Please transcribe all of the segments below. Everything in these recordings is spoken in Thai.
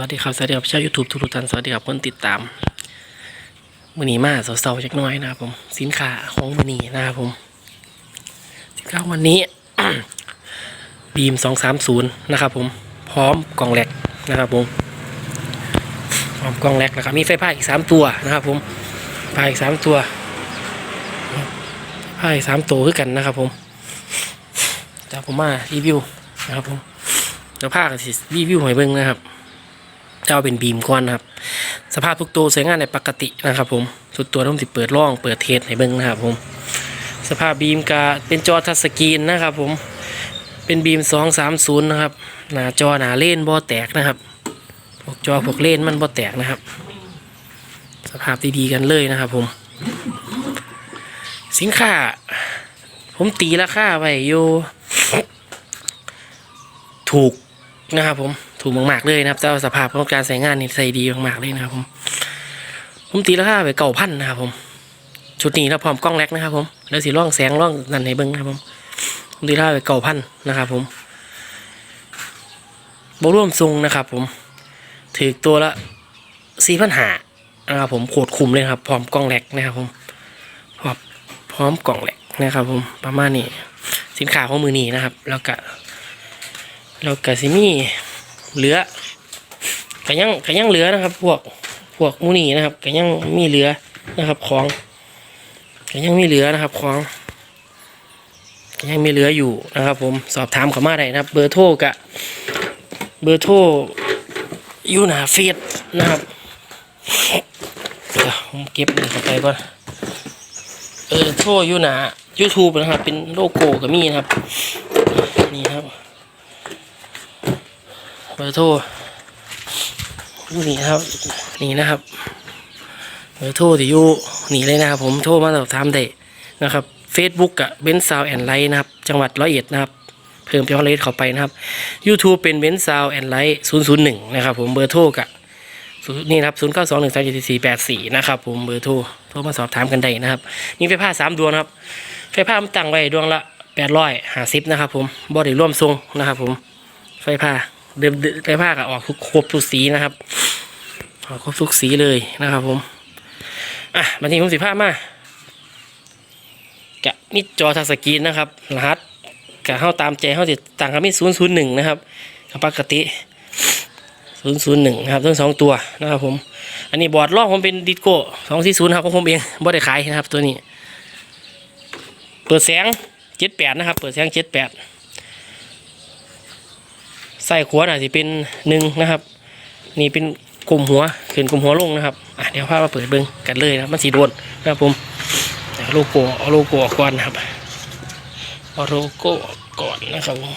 วัสดีครับ สวัสดีครับชาวยูทูบทุกท่าน สวัสดีครับคนติดตามมือนีมาเสาๆจักน้อยนะครับผม สินค้าของมือนีนะครับผม สินค้าวันนี้บีมสองสามศูนย์นะครับผม พร้อมกล่องแหลกนะครับผม พร้อมกล่องแหลกนะครับ มีไฟผ้าอีกสามตัวนะครับผมผ้าอีกสามตัวผ้าอีกสามตัวคือกันนะครับผมจะผมมารีวิวนะครับผมแล้วผ้าก็สิรีวิวให้เบิ่งนะครับ จะเอาเป็นบีมก่อนนะครับ สภาพทุกตัวใช้งานในปกตินะครับผมทุกตัวต้องติดเปิดร่องเปิดเทสให้เบิ้งนะครับผม สภาพบีมกาเป็นจอทัชสกรีนนะครับผมเป็นบีม230นะครับหน้าจอหน้าเล่นบ่แตกนะครับพวกจอพวกเล่นมันบ่แตกนะครับ สภาพดีๆกันเลยนะครับผม สินค้า ผมตีราคาไว้อยู่ถูกนะครับผม ถูกมากๆเลยนะครับแต่ว่าสภาพของการใช้งานนี่ใส่ดีมากๆเลยนะครับผมผมตีราคาไปเก่าพันนะครับผมชุดนี้แล้วพร้อมกล้องแรกนะครับผมแล้วสีร่องแสงร่องนั่นให้เบิ้งนะครับผมผมตีราคาไปเก่าพันนะครับผมบร่วมทรงนะครับ ผมถือตัวละสี่พันหานะครับผมโคตรคุ้มเลยครับ พร้อมกล้องแรกนะครับผมพร้อมพร้อมกล่องแรกนะครับ ผมประมาณนี้สินค้าของมือนี้นะครับ แล้วก็แล้วก็สิมี เหลือก็ยังก็ยังเหลือนะครับ พวกพวกมูนี่นะครับก็ยังมีเหลือนะครับ ของก็ยังมีเหลือนะครับ ของก็ยังมีเหลืออยู่นะครับ ผมสอบถามเขามาได้นะครับ เบอร์โทรกะเบอร์โทรอยู่หน้าเฟซนะครับผมเก็บนี่เข้าไปก่อนเออโทรอยู่หน้า YouTube นะครับ เป็นโลโก้ก็มีนะครับ นี่ครับ เบอร์โทรนี่นะครับ นี่นะครับเบอร์โทรที่อยู่นี่เลยนะครับ ผมโทรมาสอบถามได้นะครับ Facebook กับเบนซาวแอนไลท์นะครับ จังหวัดร้อยเอ็ดนะครับ เพิ่มเพียงเลสเข้าไปนะครับ YouTube เป็นเบนซาวแอนไลท์ศูนย์ศูนย์หนึ่งนะครับ ผมเบอร์โทรกับนี่นะครับศูนย์เก้าสองหนึ่งสามเจ็ดสี่แปดสี่นะครับผมเบอร์โทรโทรมาสอบถามกันได้นะครับนี่ไฟผ้าสามดวงนะครับไฟผ้ามันตั้งไว้ดวงละแปดร้อยห้าสิบนะครับ ผมบอดี้ร่วมทรงนะครับ ผมไฟผ้า เดิมไฟผ้าก็ออกทุกครบทุกสีนะครับออกครบทุกสีเลยนะครับ ผมอะมาทีผมสิผ้ามากะนี่จอทัชสกรีนนะครับรหัสกะเข้าตามใจเข้าติดต่างกับมีศูนย์ศูนย์หนึ่งนะครับกับปกติศูนย์ศูนย์หนึ่งครับทั้งสองตัวนะครับผม อันนี้บอร์ดล่องผมเป็นดิสโก้สองสี่ศูนย์ครับของผมเองบ่ได้ขายนะครับตัวนี้ เปิดแสงเจ็ดแปดนะครับ เปิดแสงเจ็ดแปด ใส่ขวดอาจจะเป็นหนึ่งนะครับ นี่เป็นกลุ่มหัวขึ้นกลุ่มหัวลงนะครับอะเดี๋ยวพามาเปิดเบิ้งกันเลยนะมันสีโดนนะครับผมเอาโลโก้เอาโลโก้ออกก่อนนะครับเอาโลโก้ออกก่อนนะครับผม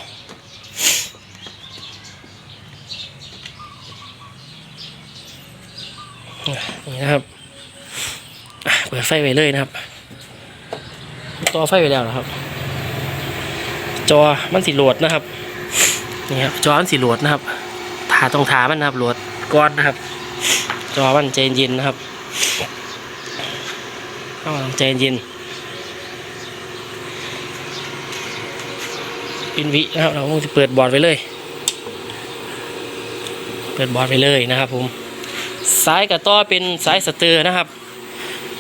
นี่นะครับเปิดไฟไว้เลยนะครับต่อไฟไว้แล้วนะครับ จอมันสีโหลดนะครับ นี่ครับจอมันสีโหลดนะครับถาตรงถามันนะครับโหลดก้อนนะครับ จอมันใจเย็นนะครับเอาใจเย็นปินวินะครับเราคงจะเปิดบอร์ดไว้เลย เปิดบอร์ดไปเลยนะครับผมสายกับต่อเป็นสายสเตอร์นะครับ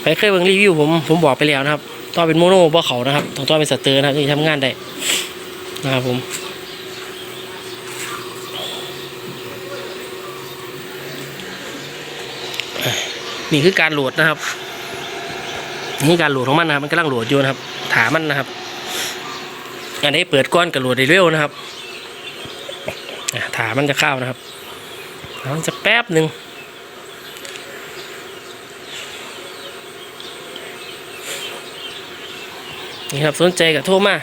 ใครเคยเบิ่งรีวิวผมผมบอกไปแล้วนะครับต่อเป็นโมโนบ่เขานะครับต้องต่อเป็นสเตอร์นะครับที่ทำงานได้นะครับผม นี่คือการโหลดนะครับ นี่การโหลดของมันนะครับ มันกำลังโหลดอยู่นะครับ ถามมันนะครับ อันนี้เปิดก้อนกับโหลดได้เร็วนะครับถามมันจะเข้านะครับมันจะแป๊บหนึ่งนี่ครับสนใจกับโทรมา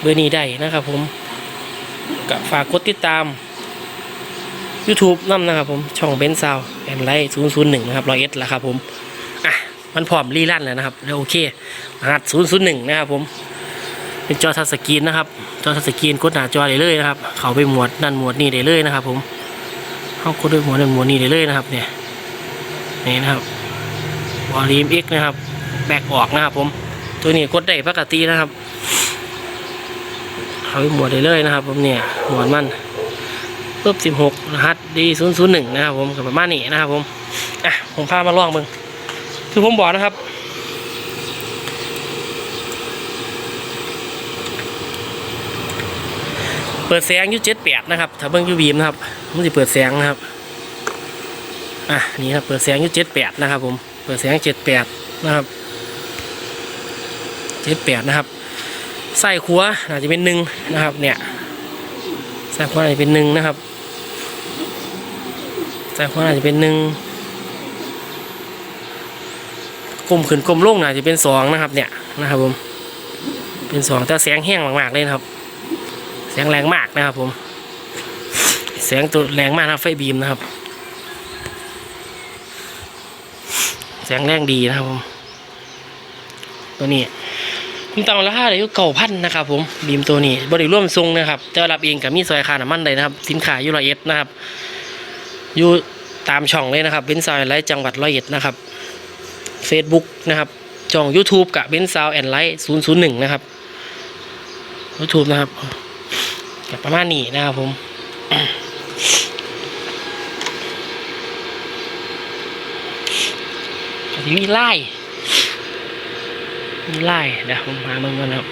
เบอร์นี้ได้นะครับผมก็ฝากกดติดตาม YouTube นั่นนะครับผม ช่องเบนซาวแอนไลท์ศูนย์ศูนย์หนึ่งนะครับร้อยเอสล้วครับผมอะมันพร้อมรีลั่นแล้วนะครับแล้วโอเครหัสศูนย์ศูนย์หนึ่งนะครับผม เป็นจอทัชสกรีนนะครับ จอทัชสกรีนกดหน้าจอได้เลยนะครับ เขาไปหมวดนั่นหมวดนี่ได้เลยนะครับ ผมเข้ากดด้วยหมวดนั่นหมวดนี่ได้เลยนะครับ เนี่ยนี่นะครับวอลลีมเอ็กนะครับ แบกออกนะครับผม ตัวนี้กดได้ปกตินะครับเขาไปหมวดได้เลยนะครับ ผมเนี่ยหมวดมัน ปุ๊บสิบหกรหัสดีศูนย์ศูนย์หนึ่งนะครับผมกับประมาณนี้นะครับผมอะผมพามาลองมึงคือผมบอกนะครับเปิดแสงยูเจ็ดแปดนะครับถ้าเบิ้งยูบีมนะครับมันจะเปิดแสงนะครับอะนี่ครับเปิดแสงยูเจ็ดแปดนะครับผมเปิดแสงเจ็ดแปดนะครับเจ็ดแปดนะครับใส่ขัวอาจจะเป็นหนึ่งนะครับเนี่ยใส่ขัวอาจจะเป็นหนึ่งนะครับ ใส่ขัวอาจจะเป็นหนึ่งกลมขึ้นกลมลงอาจจะเป็นสองนะครับ เนี่ยนะครับผม เป็นสองแต่แสงแห้งมากๆเลยนะครับ แสงแรงมากนะครับ ผม แสงตัวแรงมากนะไฟบีมนะครับ แสงแรงดีนะครับผม ตัวนี้คุณตังราคาเลยเก่าพันนะครับผมบีมตัวนี้บริร่วมทรงนะครับจะรับเองกับมีซอยคาน้ำมันเลยนะครับ สินค้าอยู่ร้อยเอ็ดนะครับ อยู่ตามช่องเลยนะครับเบนซาวแอนไลท์จังหวัดร้อยเอ็ดนะครับ Facebook นะครับช่อง YouTube กับเบนซาวแอนไลท์ศูนย์ศูนย์หนึ่งนะครับ YouTube นะครับก็ประมาณนี้นะครับผมมีไล่มีไล่เดี๋ยวผมหาเบิ่งก่อนนะครับ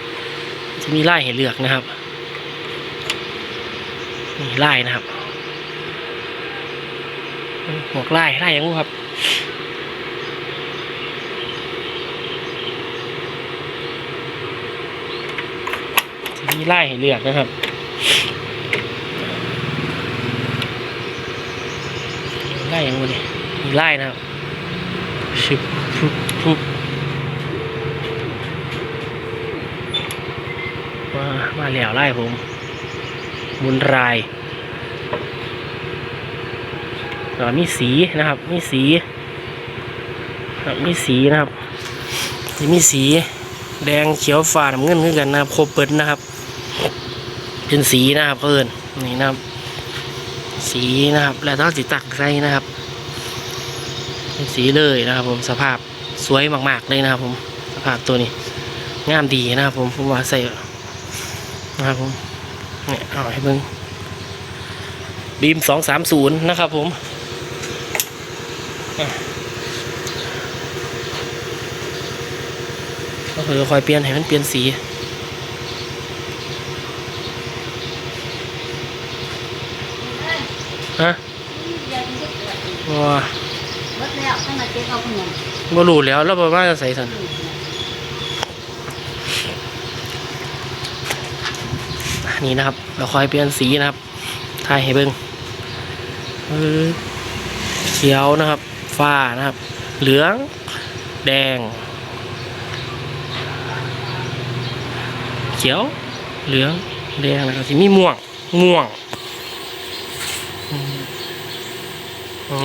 จะมีไล่ให้เลือกนะครับ มีไล่นะครับ หมวกไล่ไล่ยังงูครับจะมีไล่ให้เลือกนะครับไล่ยังไงเนี่ยมีไล่นะครับชิบฟุบฟุบมามาแล้วไล่ผมมุนรายแล้วก็ มีสีนะครับ มีสีครับมีสีนะครับจะมีสีแดงเขียวฟ้าน้ำเงินขึ้นกันนะครับครบเปิดนะครับ เป็นสีนะครับเพิ่นนี่นะครับ สีนะครับ แล้วต้องสีตักใส่นะครับเป็นสีเลยนะครับ ผมสภาพสวยมากๆเลยนะครับ ผมสภาพตัวนี้งามดีนะครับ ผมผมว่าใส่นะครับผมเนี่ยเอาให้เบิ่งบีมสองสามศูนย์นะครับผม ก็คือคอยเปลี่ยนให้มันเปลี่ยนสีฮะว้าบ่รู้แล้วแล้วบ่ว่าจะใส่สันนี่นะครับ เราคอยเปลี่ยนสีนะครับถ่ายให้เบิ่งเขียวนะครับ ฟ้านะครับ เหลือง แดง เขียว เหลือง แดงแล้วก็สิมีม่วง ม่วงอืม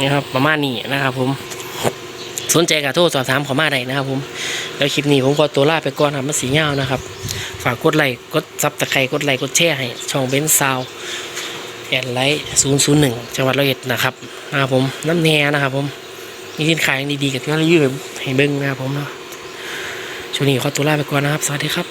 นี่ครับประมาณนี้นะครับ ผม สนใจกับโทรสอบถามขามาได้นะครับผมแล้วคลิปนี้ผมขอตัวลาไปก่อนครับมันสีเงานะครับ ฝากกดไลค์กดซับตะไคร้กดไลค์กดแชร์ให้ ช่องเบนซาวแอนไลท์ศูนย์ศูนย์หนึ่งจังหวัดร้อยเอ็ดนะครับนะครับผมน้ำแน่นะครับผม มีสินค้าอย่างดีๆกับที่เรายืมให้เบิ้งนะครับผมเนาะช่วงนี้ขอตัวลาไปก่อนนะครับ สวัสดีครับ